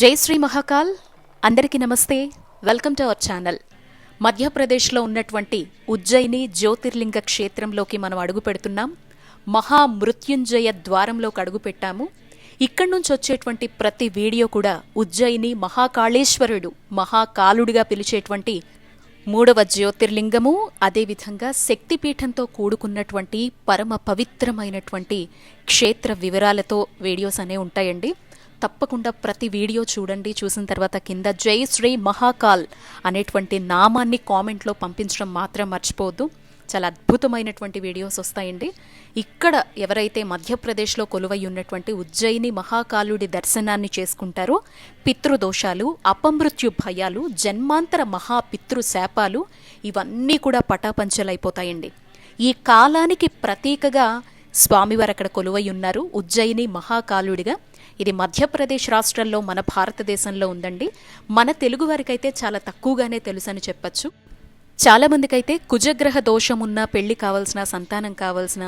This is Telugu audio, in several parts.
జై శ్రీ మహాకాల్. అందరికీ నమస్తే. Welcome to our channel. మధ్యప్రదేశ్లో ఉన్నటువంటి ఉజ్జయిని జ్యోతిర్లింగ క్షేత్రంలోకి మనం అడుగు పెడుతున్నాం. మహామృత్యుంజయ ద్వారంలోకి అడుగు పెట్టాము. ఇక్కడి నుంచి వచ్చేటువంటి ప్రతి వీడియో కూడా ఉజ్జయిని మహాకాళేశ్వరుడు మహాకాలుడిగా పిలిచేటువంటి మూడవ జ్యోతిర్లింగము అదేవిధంగా శక్తిపీఠంతో కూడుకున్నటువంటి పరమ పవిత్రమైనటువంటి క్షేత్ర వివరాలతో వీడియోస్ అనే ఉంటాయండి. తప్పకుండా ప్రతి వీడియో చూడండి. చూసిన తర్వాత కింద జై శ్రీ మహాకాల్ అనేటువంటి నామాన్ని కామెంట్లో పంపించడం మాత్రం మర్చిపోవద్దు. చాలా అద్భుతమైనటువంటి వీడియోస్ వస్తాయండి. ఇక్కడ ఎవరైతే మధ్యప్రదేశ్లో కొలువై ఉన్నటువంటి ఉజ్జయిని మహాకాలుడి దర్శనాన్ని చేసుకుంటారో పితృదోషాలు అపమృత్యు భయాలు జన్మాంతర మహాపితృ శాపాలు ఇవన్నీ కూడా పటాపంచలైపోతాయండి. ఈ కాలానికి ప్రతీకగా స్వామివారు అక్కడ కొలువై ఉన్నారు ఉజ్జయిని మహాకాలుడిగా. ఇది మధ్యప్రదేశ్ రాష్ట్రంలో మన భారతదేశంలో ఉందండి. మన తెలుగు వారికైతే చాలా తక్కువగానే తెలుసని చెప్పచ్చు. చాలా మందికైతే కుజగ్రహ దోషం ఉన్న పెళ్ళి కావాల్సిన సంతానం కావాల్సిన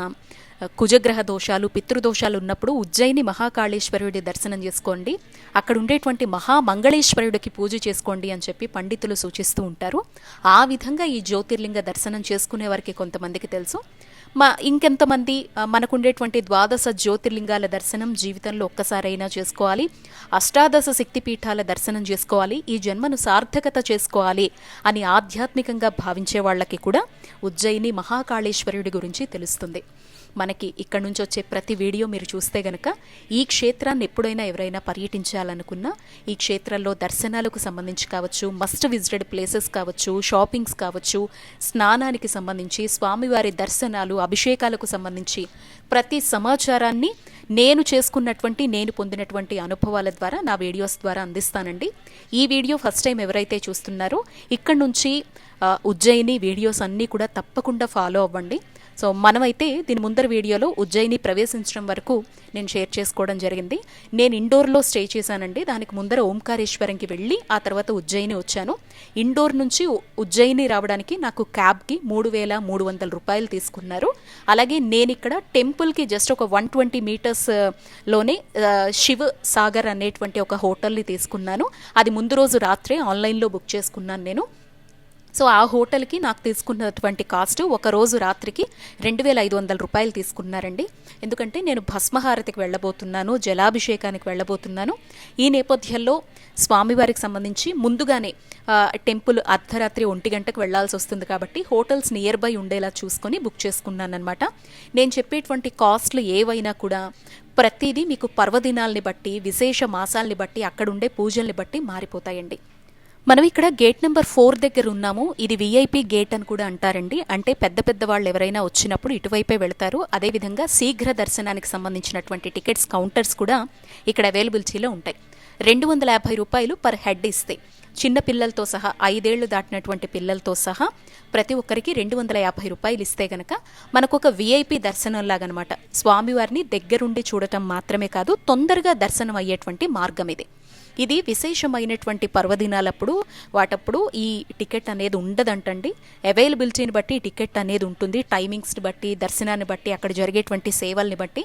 కుజగ్రహ దోషాలు పితృదోషాలు ఉన్నప్పుడు ఉజ్జయిని మహాకాళేశ్వరుడి దర్శనం చేసుకోండి. అక్కడ ఉండేటువంటి మహామంగళేశ్వరుడికి పూజ చేసుకోండి అని చెప్పి పండితులు సూచిస్తూ ఉంటారు. ఆ విధంగా ఈ జ్యోతిర్లింగ దర్శనం చేసుకునే వారికి కొంతమందికి తెలుసు. మా ఇంకెంతమంది మనకుండేటువంటి ద్వాదశ జ్యోతిర్లింగాల దర్శనం జీవితంలో ఒక్కసారైనా చేసుకోవాలి. అష్టాదశ శక్తిపీఠాల దర్శనం చేసుకోవాలి. ఈ జన్మను సార్థకత చేసుకోవాలి అని ఆధ్యాత్మికంగా భావించే వాళ్ళకి కూడా ఉజ్జయిని మహాకాళేశ్వరుడి గురించి తెలుస్తుంది. మనకి ఇక్కడ నుంచి వచ్చే ప్రతి వీడియో మీరు చూస్తే గనక ఈ క్షేత్రాన్ని ఎప్పుడైనా ఎవరైనా పర్యటించాలనుకున్నా ఈ క్షేత్రంలో దర్శనాలకు సంబంధించి కావచ్చు మస్ట్ విజిటెడ్ ప్లేసెస్ కావచ్చు షాపింగ్స్ కావచ్చు స్నానానికి సంబంధించి స్వామివారి దర్శనాలు అభిషేకాలకు సంబంధించి ప్రతి సమాచారాన్ని నేను చేసుకున్నటువంటి నేను పొందినటువంటి అనుభవాల ద్వారా నా వీడియోస్ ద్వారా అందిస్తానండి. ఈ వీడియో ఫస్ట్ టైం ఎవరైతే చూస్తున్నారో ఇక్కడ నుంచి ఉజ్జయిని వీడియోస్ అన్నీ కూడా తప్పకుండా ఫాలో అవ్వండి. సో మనమైతే దీని ముందర వీడియోలో ఉజ్జయిని ప్రవేశించడం వరకు నేను షేర్ చేసుకోవడం జరిగింది. నేను ఇండోర్లో స్టే చేశానండి. దానికి ముందర ఓంకారేశ్వరంకి వెళ్ళి ఆ తర్వాత ఉజ్జయిని వచ్చాను. ఇండోర్ నుంచి ఉజ్జయిని రావడానికి నాకు క్యాబ్కి మూడు వేల మూడు వందల రూపాయలు తీసుకున్నారు. అలాగే నేను ఇక్కడ టెంపుల్కి జస్ట్ ఒక వన్ ట్వంటీ మీటర్స్లోనే శివ్ సాగర్ అనేటువంటి ఒక హోటల్ని తీసుకున్నాను. అది ముందు రోజు రాత్రే ఆన్లైన్లో బుక్ చేసుకున్నాను నేను. సో ఆ హోటల్కి నాకు తీసుకున్నటువంటి కాస్ట్ ఒక రోజు రాత్రికి రెండు వేల ఐదు వందల రూపాయలు తీసుకున్నారండి. ఎందుకంటే నేను భస్మహారతికి వెళ్ళబోతున్నాను జలాభిషేకానికి వెళ్ళబోతున్నాను. ఈ నేపథ్యంలో స్వామివారికి సంబంధించి ముందుగానే టెంపుల్ అర్ధరాత్రి ఒంటి గంటకు వెళ్ళాల్సి వస్తుంది కాబట్టి హోటల్స్ నియర్ బై ఉండేలా చూసుకొని బుక్ చేసుకున్నాను అనమాట నేను చెప్పేటువంటి కాస్ట్లు ఏవైనా కూడా ప్రతిదీ మీకు పర్వదినాల్ని బట్టి విశేష మాసాల్ని బట్టి అక్కడ ఉండే పూజల్ని బట్టి మారిపోతాయండి. మనం ఇక్కడ గేట్ నెంబర్ ఫోర్ దగ్గర ఉన్నాము. ఇది విఐపి గేట్ అని కూడా అంటారండి. అంటే పెద్ద పెద్ద వాళ్ళు ఎవరైనా వచ్చినప్పుడు ఇటువైపే వెళతారు. అదేవిధంగా శీఘ్ర దర్శనానికి సంబంధించినటువంటి టికెట్స్ కౌంటర్స్ కూడా ఇక్కడ అవైలబిలిటీలో ఉంటాయి. రెండు వందల యాభై రూపాయలు పర్ హెడ్ ఇస్తే చిన్న పిల్లలతో సహా ఐదేళ్ళు దాటినటువంటి పిల్లలతో సహా ప్రతి ఒక్కరికి రెండు వందల యాభై రూపాయలు ఇస్తే గనక మనకు ఒక విఐపి దర్శనంలాగనమాట స్వామివారిని దగ్గరుండి చూడటం మాత్రమే కాదు తొందరగా దర్శనం అయ్యేటువంటి మార్గం ఇది. ఇది విశేషమైనటువంటి పర్వదినాలప్పుడు వాటప్పుడు ఈ టికెట్ అనేది ఉండదంటండి. అవైలబిలిటీని బట్టి టికెట్ అనేది ఉంటుంది. టైమింగ్స్ని బట్టి దర్శనాన్ని బట్టి అక్కడ జరిగేటువంటి సేవల్ని బట్టి.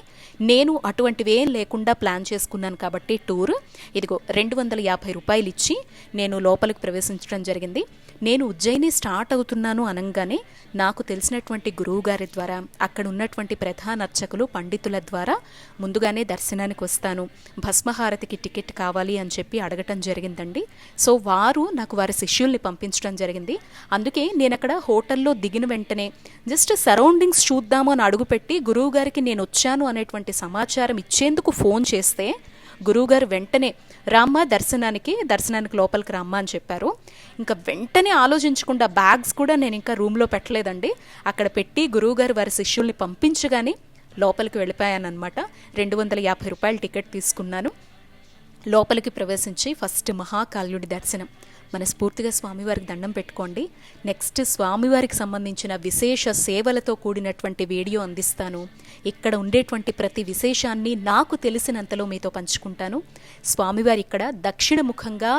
నేను అటువంటివి ఏం లేకుండా ప్లాన్ చేసుకున్నాను కాబట్టి టూర్. ఇదిగో రెండు వందల యాభై రూపాయలు ఇచ్చి నేను లోపలికి ప్రవేశించడం జరిగింది. నేను ఉజ్జయిని స్టార్ట్ అవుతున్నాను అనగానే నాకు తెలిసినటువంటి గురువుగారి ద్వారా అక్కడ ఉన్నటువంటి ప్రధాన అర్చకులు పండితుల ద్వారా ముందుగానే దర్శనానికి వస్తాను. భస్మహారతికి టికెట్ కావాలి అని చెప్పి అడగటం జరిగిందండి. సో వారు నాకు వారి శిష్యుల్ని పంపించడం జరిగింది. అందుకే నేను అక్కడ హోటల్లో దిగిన వెంటనే జస్ట్ సరౌండింగ్స్ చూద్దాము అని అడుగుపెట్టి గురువు గారికి నేను వచ్చాను అనేటువంటి సమాచారం ఇచ్చేందుకు ఫోన్ చేస్తే గురువుగారు వెంటనే రామ్మ దర్శనానికి దర్శనానికి లోపలికి రమ్మ అని చెప్పారు. ఇంకా వెంటనే ఆలోచించకుండా బ్యాగ్స్ కూడా నేను ఇంకా రూమ్లో పెట్టలేదండి. అక్కడ పెట్టి గురువుగారు వారి శిష్యుల్ని పంపించగానే లోపలికి వెళ్ళిపోయానమాట రెండు వందల యాభై రూపాయల టికెట్ తీసుకున్నాను. లోపలికి ప్రవేశించి ఫస్ట్ మహాకాల్యుడి దర్శనం. మనస్ఫూర్తిగా స్వామివారికి దండం పెట్టుకోండి. నెక్స్ట్ స్వామివారికి సంబంధించిన విశేష సేవలతో కూడినటువంటి వీడియో అందిస్తాను. ఇక్కడ ఉండేటువంటి ప్రతి విశేషాన్ని నాకు తెలిసినంతలో మీతో పంచుకుంటాను. స్వామివారి ఇక్కడ దక్షిణముఖంగా ముఖంగా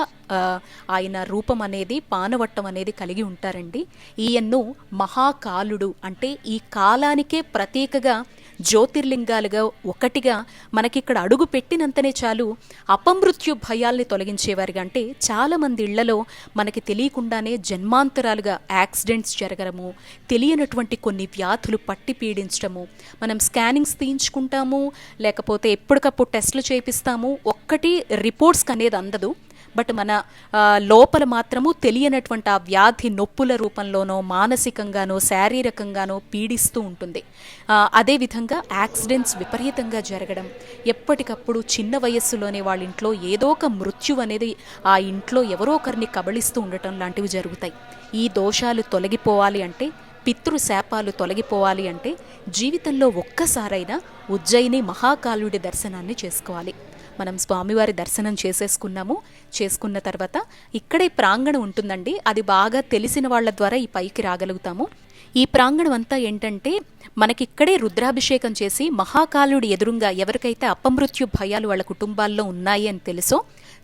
ఆయన రూపం అనేది పానవట్టం అనేది కలిగి ఉంటారండి. ఈయన్ను మహాకాలుడు అంటే ఈ కాలానికే ప్రత్యేకగా జ్యోతిర్లింగాలుగా ఒకటిగా మనకిక్కడ అడుగు పెట్టినంతనే చాలు అపమృత్యు భయాల్ని తొలగించేవారుగా అంటే చాలామంది ఇళ్ళలో మనకి తెలియకుండానే జన్మాంతరాలుగా యాక్సిడెంట్స్ జరగడము తెలియనటువంటి కొన్ని వ్యాధులు పట్టి పీడించడము మనం స్కానింగ్స్ తీయించుకుంటాము లేకపోతే ఎప్పటికప్పుడు టెస్టులు చేపిస్తాము ఒక్కటి రిపోర్ట్స్కి అనేది అందదు. బట్ మన లోపల మాత్రము తెలియనటువంటి ఆ వ్యాధి నొప్పుల రూపంలోనో మానసికంగానో శారీరకంగానో పీడిస్తూ ఉంటుంది. అదేవిధంగా యాక్సిడెంట్స్ విపరీతంగా జరగడం. ఎప్పటికప్పుడు చిన్న వయస్సులోనే వాళ్ళ ఇంట్లో ఏదో ఒక మృత్యు అనేది ఆ ఇంట్లో ఎవరో ఒకరిని కబళిస్తూ ఉండటం లాంటివి జరుగుతాయి. ఈ దోషాలు తొలగిపోవాలి అంటే పితృశాపాలు తొలగిపోవాలి అంటే జీవితంలో ఒక్కసారైనా ఉజ్జయిని మహాకాలుడి దర్శనాన్ని చేసుకోవాలి. మనం స్వామివారి దర్శనం చేసేసుకున్నాము. చేసుకున్న తర్వాత ఇక్కడే ప్రాంగణం ఉంటుందండి. అది బాగా తెలిసిన వాళ్ళ ద్వారా ఈ పైకి రాగలుగుతాము. ఈ ప్రాంగణం అంతా ఏంటంటే మనకిక్కడే రుద్రాభిషేకం చేసి మహాకాలుడి ఎదురుగా ఎవరికైతే అపమృత్యు భయాలు వాళ్ళ కుటుంబాల్లో ఉన్నాయి అని తెలుసో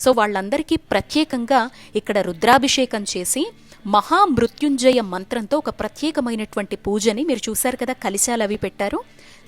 సో వాళ్ళందరికీ ప్రత్యేకంగా ఇక్కడ రుద్రాభిషేకం చేసి మహామృత్యుంజయ మంత్రంతో ఒక ప్రత్యేకమైనటువంటి పూజని మీరు చూశారు కదా కలిశాలు అవి పెట్టారు.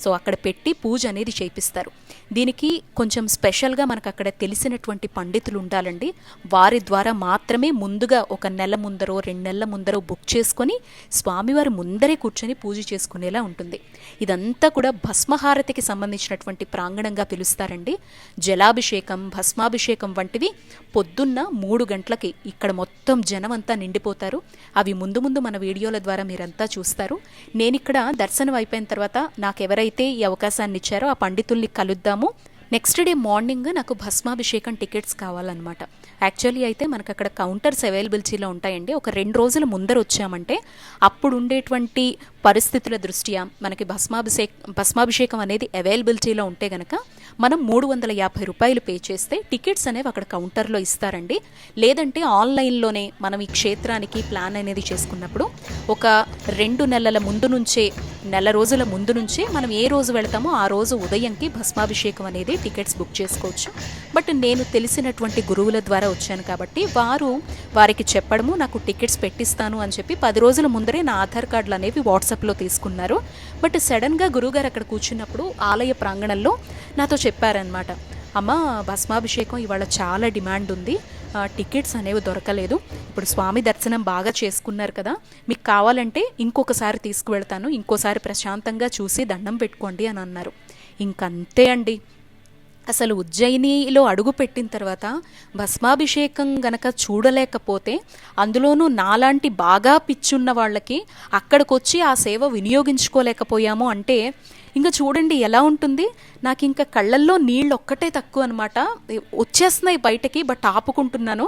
సో అక్కడ పెట్టి పూజ అనేది చేపిస్తారు. దీనికి కొంచెం స్పెషల్గా మనకు అక్కడ తెలిసినటువంటి పండితులు ఉండాలండి. వారి ద్వారా మాత్రమే ముందుగా ఒక నెల ముందరో రెండు నెలల ముందరో బుక్ చేసుకొని స్వామివారి ముందరే కూర్చొని పూజ చేసుకునేలా ఉంటుంది. ఇదంతా కూడా భస్మహారతికి సంబంధించినటువంటి ప్రాంగణంగా పిలుస్తారండి. జలాభిషేకం భస్మాభిషేకం వంటివి పొద్దున్న మూడు గంటలకి ఇక్కడ మొత్తం జనం అంతా నిండిపోతారు. అవి ముందు ముందు మన వీడియోల ద్వారా మీరంతా చూస్తారు. నేను ఇక్కడ దర్శనం అయిపోయిన తర్వాత నాకు ఎవరైతే ఈ అవకాశాన్ని ఇచ్చారో ఆ పండితుల్ని కలుద్దాము. నెక్స్ట్ డే మార్నింగ్ నాకు భస్మాభిషేకం టికెట్స్ కావాలన్నమాట. యాక్చువల్లీ అయితే మనకు అక్కడ కౌంటర్స్ అవైలబిలిటీలో ఉంటాయండి. ఒక రెండు రోజుల ముందర వచ్చామంటే అప్పుడు ఉండేటువంటి పరిస్థితుల దృష్ట్యా మనకి భస్మాభిషేక్ భస్మాభిషేకం అనేది అవైలబిలిటీలో ఉంటే గనక మనం మూడు వందల యాభై రూపాయలు పే చేస్తే టికెట్స్ అనేవి అక్కడ కౌంటర్లో ఇస్తారండి. లేదంటే ఆన్లైన్లోనే మనం ఈ క్షేత్రానికి ప్లాన్ అనేది చేసుకున్నప్పుడు ఒక రెండు నెలల ముందు నుంచే నెల రోజుల ముందు నుంచే మనం ఏ రోజు వెళ్తామో ఆ రోజు ఉదయంకి భస్మాభిషేకం అనేది టికెట్స్ బుక్ చేసుకోవచ్చు. బట్ నేను తెలిసినటువంటి గురువుల ద్వారా వచ్చాను కాబట్టి వారు వారికి చెప్పడము నాకు టికెట్స్ పెట్టిస్తాను అని చెప్పి పది రోజుల ముందరే నా ఆధార్ కార్డులు అనేవి వాట్సాప్లో తీసుకున్నారు. బట్ సడన్గా గురువుగారు అక్కడ కూర్చున్నప్పుడు ఆలయ ప్రాంగణంలో నాతో చెప్పారనమాట అమ్మ భస్మాభిషేకం ఇవాళ చాలా డిమాండ్ ఉంది. టికెట్స్ అనేవి దొరకలేదు. ఇప్పుడు స్వామి దర్శనం బాగా చేసుకున్నారు కదా. మీకు కావాలంటే ఇంకొకసారి తీసుకువెళ్తాను. ఇంకోసారి ప్రశాంతంగా చూసి దండం పెట్టుకోండి అని అన్నారు. ఇంకంతే అండి. అసలు ఉజ్జయినిలో అడుగు పెట్టిన తర్వాత భస్మాభిషేకం గనక చూడలేకపోతే అందులోనూ నాలాంటి బాగా పిచ్చున్న వాళ్ళకి అక్కడికొచ్చి ఆ సేవ వినియోగించుకోలేకపోయాము అంటే ఇంకా చూడండి ఎలా ఉంటుంది? నాకు ఇంకా కళ్ళల్లో నీళ్ళు ఒక్కటే తక్కువ అనమాట వచ్చేస్తున్నాయి బయటకి బట్ ఆపుకుంటున్నాను.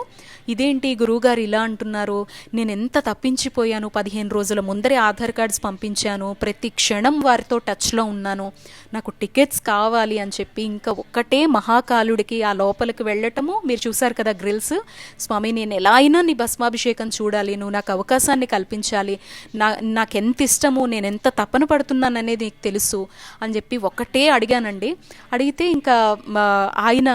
ఇదేంటి గురువుగారు ఇలా అంటున్నారు? నేను ఎంత తప్పించిపోయాను? పదిహేను రోజుల ముందరే ఆధార్ కార్డ్స్ పంపించాను. ప్రతి క్షణం వారితో టచ్లో ఉన్నాను. నాకు టికెట్స్ కావాలి అని చెప్పి ఇంకా ఒక్కటే మహాకాలుడికి ఆ లోపలికి వెళ్ళటము. మీరు చూసారు కదా గ్రిల్స్? స్వామి నేను ఎలా అయినా నీ భస్మాభిషేకం చూడాలి. నువ్వు నాకు అవకాశాన్ని కల్పించాలి. నా నాకు ఎంత ఇష్టము? నేను ఎంత తపన పడుతున్నాను అనేది నీకు తెలుసు అని చెప్పి ఒక్కటే అడిగానండి. అడిగితే ఇంకా మా ఆయన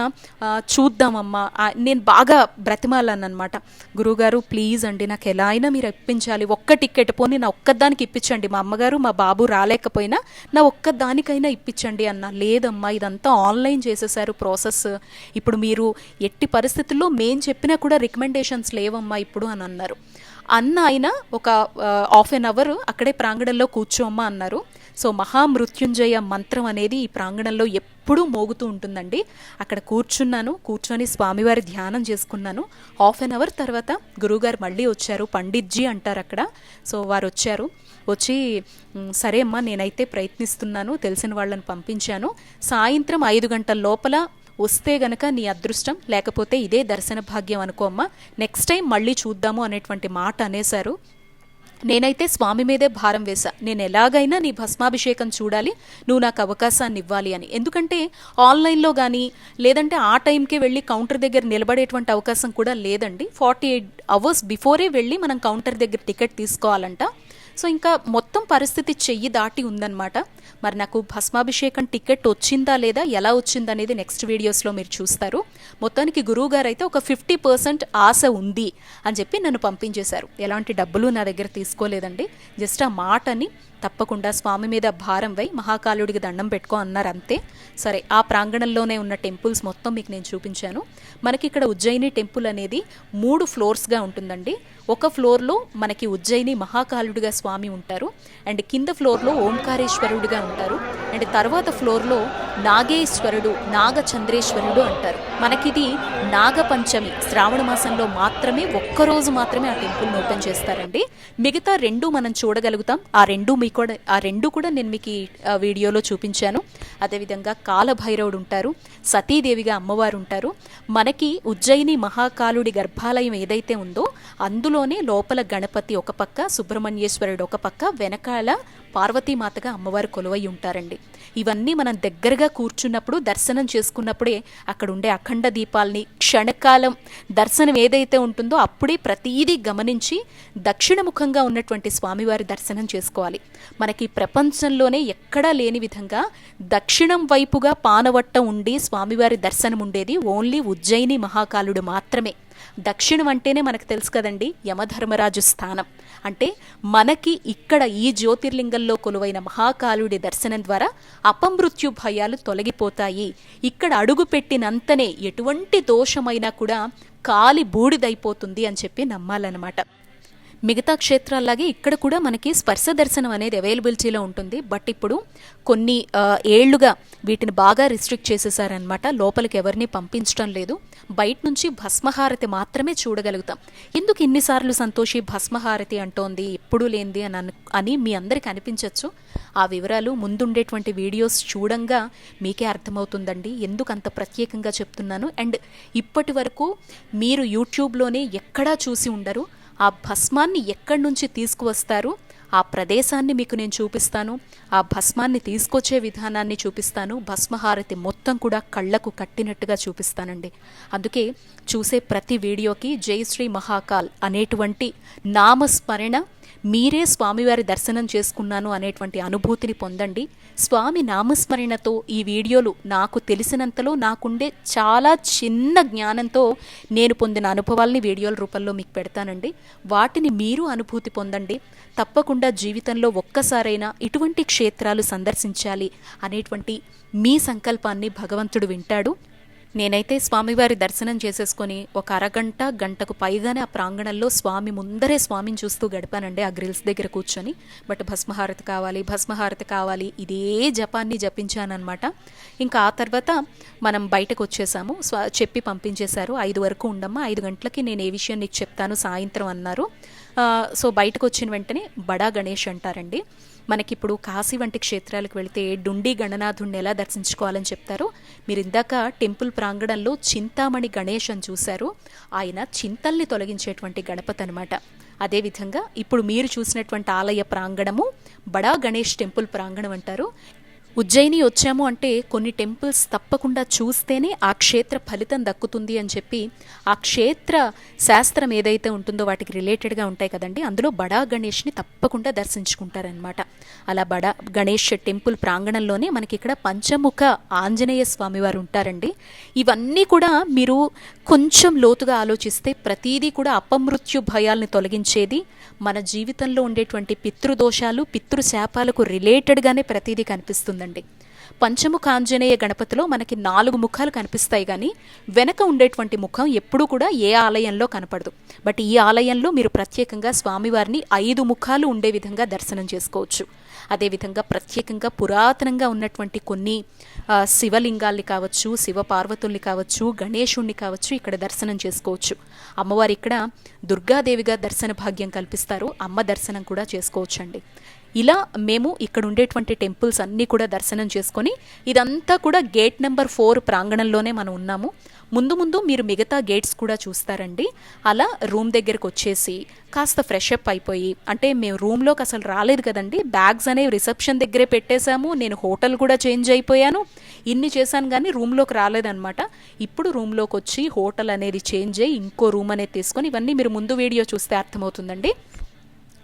చూద్దామమ్మా నేను బాగా బ్రతిమాలన్నమాట. గురుగారు ప్లీజ్ అండి నాకు ఎలా అయినా మీరు ఇప్పించాలి. ఒక్క టికెట్ పోని నా ఒక్కదానికి ఇప్పించండి. మా అమ్మగారు మా బాబు రాలేకపోయినా నా ఒక్కదానికైనా ఇప్పించండి అన్న. లేదమ్మా ఇదంతా ఆన్లైన్ చేసేసారు ప్రాసెస్. ఇప్పుడు మీరు ఎట్టి పరిస్థితుల్లో మేం చెప్పినా కూడా రికమెండేషన్స్ లేవమ్మా ఇప్పుడు అని అన్నారు. అన్న ఆయన ఒక హాఫ్ అన్ అవర్ అక్కడే ప్రాంగణంలో కూర్చోమ్మా అన్నారు. సో మహామృత్యుంజయ మంత్రం అనేది ఈ ప్రాంగణంలో ఎప్పుడూ మోగుతూ ఉంటుందండి. అక్కడ కూర్చున్నాను కూర్చొని స్వామివారి ధ్యానం చేసుకున్నాను. హాఫ్ అన్ అవర్ తర్వాత గురువుగారు మళ్ళీ వచ్చారు పండిత్జీ అంటారు అక్కడ. సో వారు వచ్చారు. వచ్చి సరే అమ్మా నేనైతే ప్రయత్నిస్తున్నాను తెలిసిన వాళ్ళని పంపించాను. సాయంత్రం ఐదు గంటల లోపల వస్తే గనక నీ అదృష్టం లేకపోతే ఇదే దర్శన భాగ్యం అనుకో అమ్మా. నెక్స్ట్ టైం మళ్ళీ చూద్దాము అనేటువంటి మాట అనేశారు. నేనైతే స్వామి మీదే భారం వేశా. నేను ఎలాగైనా నీ భస్మాభిషేకం చూడాలి నువ్వు నాకు అవకాశాన్ని ఇవ్వాలి అని. ఎందుకంటే ఆన్లైన్లో కానీ లేదంటే ఆ టైంకే వెళ్ళి కౌంటర్ దగ్గర నిలబడేటువంటి అవకాశం కూడా లేదండి. ఫార్టీ ఎయిట్ అవర్స్ బిఫోరే వెళ్ళి మనం కౌంటర్ దగ్గర టికెట్ తీసుకోవాలంట. సో ఇంకా మొత్తం పరిస్థితి చెయ్యి దాటి ఉందన్నమాట. మరి నాకు భస్మాభిషేకం టికెట్ వచ్చిందా లేదా ఎలా వచ్చిందా అనేది నెక్స్ట్ వీడియోస్లో మీరు చూస్తారు. మొత్తానికి గురువు గారు అయితే ఒక ఫిఫ్టీ పర్సెంట్ ఆశ ఉంది అని చెప్పి నన్ను పంపించేశారు. ఎలాంటి డబ్బులు నా దగ్గర తీసుకోలేదండి. జస్ట్ ఆ మాటని తప్పకుండా స్వామి మీద భారం వై మహాకాలుడికి దండం పెట్టుకో అన్నారు అంతే. సరే ఆ ప్రాంగణంలోనే ఉన్న టెంపుల్స్ మొత్తం మీకు నేను చూపించాను. మనకి ఇక్కడ ఉజ్జయిని టెంపుల్ అనేది మూడు ఫ్లోర్స్గా ఉంటుందండి. ఒక ఫ్లోర్లో మనకి ఉజ్జయిని మహాకాలుడిగా స్వామి ఉంటారు. అండ్ కింద ఫ్లోర్లో ఓంకారేశ్వరుడిగా ఉంటారు. అండ్ తర్వాత ఫ్లోర్లో నాగేశ్వరుడు నాగచంద్రేశ్వరుడు అంటారు. మనకిది నాగపంచమి శ్రావణ మాసంలో మాత్రమే ఒక్కరోజు మాత్రమే ఆ టెంపుల్ని ఓపెన్ చేస్తారండి. మిగతా రెండు మనం చూడగలుగుతాం. ఆ రెండు మీకు కూడా ఆ రెండు కూడా నేను మీకు ఈ వీడియోలో చూపించాను. అదేవిధంగా కాలభైరవుడు ఉంటారు సతీదేవిగా అమ్మవారు ఉంటారు. మనకి ఉజ్జయిని మహాకాలుడి గర్భాలయం ఏదైతే ఉందో అందులోనే లోపల గణపతి ఒక పక్క సుబ్రహ్మణ్యేశ్వరుడు ఒక పక్క వెనకాల పార్వతీమాతగా అమ్మవారు కొలువై ఉంటారండి. ఇవన్నీ మనం దగ్గరగా కూర్చున్నప్పుడు దర్శనం చేసుకున్నప్పుడే అక్కడ ఉండే అఖండ దీపాల్ని క్షణకాలం దర్శనం ఏదైతే ఉంటుందో అప్పుడే ప్రతీదీ గమనించి దక్షిణముఖంగా ఉన్నటువంటి స్వామివారి దర్శనం చేసుకోవాలి. మనకి ప్రపంచంలోనే ఎక్కడా లేని విధంగా దక్షిణం వైపుగా పానవట్ట ఉండి స్వామివారి దర్శనం ఉండేది ఓన్లీ ఉజ్జయిని మహాకాలుడు మాత్రమే. దక్షిణం అంటేనే మనకు తెలుసు కదండి యమధర్మరాజు స్థానం. అంటే మనకి ఇక్కడ ఈ జ్యోతిర్లింగంలో కొలువైన మహాకాలుడి దర్శనం ద్వారా అపమృత్యు భయాలు తొలగిపోతాయి. ఇక్కడ అడుగు పెట్టినంతనే ఎటువంటి దోషమైనా కూడా కాలి బూడిదైపోతుంది అని చెప్పి నమ్మాలన్నమాట. మిగతా క్షేత్రాల్లాగే ఇక్కడ కూడా మనకి స్పర్శ దర్శనం అనేది అవైలబిలిటీలో ఉంటుంది. బట్ ఇప్పుడు కొన్ని ఏళ్ళుగా వీటిని బాగా రిస్ట్రిక్ట్ చేసేసారనమాట లోపలికి ఎవరిని పంపించడం లేదు. బయట నుంచి భస్మహారతి మాత్రమే చూడగలుగుతాం. ఎందుకు ఇన్నిసార్లు సంతోషి భస్మహారతి అంటోంది ఎప్పుడూ లేనిది అని అని మీ అందరికి అనిపించవచ్చు ఆ వివరాలు ముందుండేటువంటి వీడియోస్ చూడంగా మీకే అర్థమవుతుందండి. ఎందుకు అంత ప్రత్యేకంగా చెప్తున్నాను? అండ్ ఇప్పటి వరకు మీరు యూట్యూబ్లోనే ఎక్కడా చూసి ఉండరు. ఆ భస్మాన్ని ఎక్కడి నుంచి తీసుకువస్తారు? ఆ ప్రదేశాన్ని మీకు నేను చూపిస్తాను. ఆ భస్మాన్ని తీసుకొచ్చే విధానాన్ని చూపిస్తాను. భస్మహారతి మొత్తం కూడా కళ్ళకు కట్టినట్టుగా చూపిస్తానండి. అందుకే చూసే ప్రతి వీడియోకి జయశ్రీ మహాకాల్ అనేటువంటి నామస్మరణ మీరే స్వామివారి దర్శనం చేసుకున్నాను అనేటువంటి అనుభూతిని పొందండి. స్వామి నామస్మరణతో ఈ వీడియోలు నాకు తెలిసినంతలో నాకుండే చాలా చిన్న జ్ఞానంతో నేను పొందిన అనుభవాల్ని వీడియోల రూపంలో మీకు పెడతానండి. వాటిని మీరు అనుభూతి పొందండి. తప్పకుండా జీవితంలో ఒక్కసారైనా ఇటువంటి క్షేత్రాలు సందర్శించాలి అనేటువంటి మీ సంకల్పాన్ని భగవంతుడు వింటాడు. నేనైతే స్వామివారి దర్శనం చేసేసుకొని ఒక అరగంట గంటకు పైగానే ఆ ప్రాంగణంలో స్వామి ముందరే స్వామిని చూస్తూ గడిపానండి ఆ గ్రిల్స్ దగ్గర కూర్చొని. బట్ భస్మహారతి కావాలి భస్మహారతి కావాలి ఇదే జపాన్ని జపించానమాట ఇంకా ఆ తర్వాత మనం బయటకు వచ్చేసాము చెప్పి పంపించేశారు. ఐదు వరకు ఉండమ్మా ఐదు గంటలకి నేను ఏ విషయం నీకు చెప్తాను సాయంత్రం అన్నారు. సో బయటకు వచ్చిన వెంటనే బడా గణేష్ అంటారండి. మనకిప్పుడు కాశీ వంటి క్షేత్రాలకు వెళితే డుండి గణనాథుణ్ణి ఎలా దర్శించుకోవాలని చెప్తారో? మీరు ఇందాక టెంపుల్ ప్రాంగణంలో చింతామణి గణేష్ అని చూశారు. ఆయన చింతల్ని తొలగించేటువంటి గణపతి అనమాట అదేవిధంగా ఇప్పుడు మీరు చూసినటువంటి ఆలయ ప్రాంగణము బడా గణేష్ టెంపుల్ ప్రాంగణం అంటారు. ఉజ్జయిని వచ్చాము అంటే కొన్ని టెంపుల్స్ తప్పకుండా చూస్తేనే ఆ క్షేత్ర ఫలితం దక్కుతుంది అని చెప్పి ఆ క్షేత్ర శాస్త్రం ఏదైతే ఉంటుందో వాటికి రిలేటెడ్గా ఉంటాయి కదండి అందులో బడా గణేష్ని తప్పకుండా దర్శించుకుంటారనమాట అలా బడా గణేష్ టెంపుల్ ప్రాంగణంలోనే మనకి ఇక్కడ పంచముఖ ఆంజనేయ స్వామి వారు ఉంటారండి. ఇవన్నీ కూడా మీరు కొంచెం లోతుగా ఆలోచిస్తే ప్రతీదీ కూడా అపమృత్యు భయాల్ని తొలగించేది మన జీవితంలో ఉండేటువంటి పితృదోషాలు పితృశాపాలకు రిలేటెడ్గానే ప్రతీదీ ఉంటుందండి పంచముఖ ఆంజనేయ గణపతిలో మనకి నాలుగు ముఖాలు కనిపిస్తాయి కానీ వెనక ఉండేటువంటి ముఖం ఎప్పుడూ కూడా ఏ ఆలయంలో కనపడదు. బట్ ఈ ఆలయంలో మీరు ప్రత్యేకంగా స్వామివారిని ఐదు ముఖాలు ఉండే విధంగా దర్శనం చేసుకోవచ్చు. అదేవిధంగా ప్రత్యేకంగా పురాతనంగా ఉన్నటువంటి కొన్ని శివలింగాల్ని కావచ్చు శివ పార్వతుల్ని కావచ్చు గణేశుణ్ణి కావచ్చు ఇక్కడ దర్శనం చేసుకోవచ్చు. అమ్మవారు ఇక్కడ దుర్గాదేవిగా దర్శన భాగ్యం కల్పిస్తారు. అమ్మ దర్శనం కూడా చేసుకోవచ్చండి. ఇలా మేము ఇక్కడ ఉండేటువంటి టెంపుల్స్ అన్నీ కూడా దర్శనం చేసుకొని ఇదంతా కూడా గేట్ నెంబర్ ఫోర్ ప్రాంగణంలోనే మనం ఉన్నాము. ముందు ముందు మీరు మిగతా గేట్స్ కూడా చూస్తారండి. అలా రూమ్ దగ్గరకు వచ్చేసి కాస్త ఫ్రెష్ అప్ అయిపోయి అంటే మేము రూమ్లోకి అసలు రాలేదు కదండి. బ్యాగ్స్ అనేవి రిసెప్షన్ దగ్గరే పెట్టేశాము. నేను హోటల్ కూడా చేంజ్ అయిపోయాను. ఇన్ని చేశాను కానీ రూమ్లోకి రాలేదనమాట ఇప్పుడు రూమ్లోకి వచ్చి హోటల్ అనేది చేంజ్ అయ్యి ఇంకో రూమ్ అనేది తీసుకొని ఇవన్నీ మీరు ముందు వీడియో చూస్తే అర్థమవుతుందండి.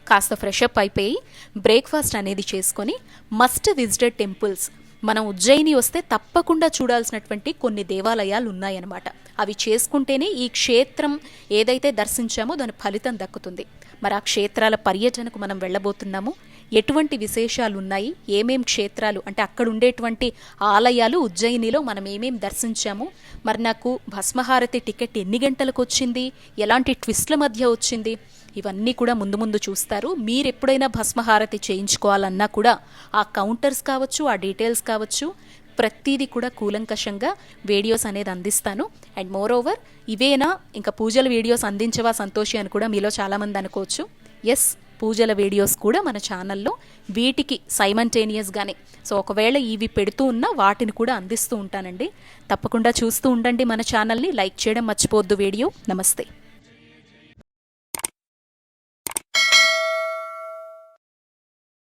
కాస్త ఫ్రెష్ అప్ అయిపోయి బ్రేక్ఫాస్ట్ అనేది చేసుకొని మస్ట్ విజిటెడ్ టెంపుల్స్ మనం ఉజ్జయిని వస్తే తప్పకుండా చూడాల్సినటువంటి కొన్ని దేవాలయాలు ఉన్నాయన్నమాట. అవి చేసుకుంటేనే ఈ క్షేత్రం ఏదైతే దర్శించామో దాని ఫలితం దక్కుతుంది. మరి ఆ క్షేత్రాల పర్యటనకు మనం వెళ్ళబోతున్నాము? ఎటువంటి విశేషాలు ఉన్నాయి? ఏమేం క్షేత్రాలు? అంటే అక్కడ ఉండేటువంటి ఆలయాలు ఉజ్జయినిలో మనం ఏమేం దర్శించాము? మరి నాకు భస్మహారతి టికెట్ ఎన్ని గంటలకు వచ్చింది? ఎలాంటి ట్విస్ట్ల మధ్య వచ్చింది? ఇవన్నీ కూడా ముందు ముందు చూస్తారు. మీరు ఎప్పుడైనా భస్మహారతి చేయించుకోవాలన్నా కూడా ఆ కౌంటర్స్ కావచ్చు ఆ డీటెయిల్స్ కావచ్చు ప్రతిదీ కూడా కూలంకషంగా వీడియోస్ అనేది అందిస్తాను. అండ్ మోర్ ఓవర్ ఇవేనా? ఇంకా పూజల వీడియోస్ అందించవా సంతోషి అని కూడా మీలో చాలామంది అనుకోవచ్చు. ఎస్ పూజల వీడియోస్ కూడా మన ఛానల్లో వీటికి సైమంటేనియస్గానే సో ఒకవేళ ఇవి పెడుతూ ఉన్నా వాటిని కూడా అందిస్తూ ఉంటానండి. తప్పకుండా చూస్తూ ఉండండి మన ఛానల్ని. లైక్ చేయడం మర్చిపోవద్దు వీడియో. నమస్తే.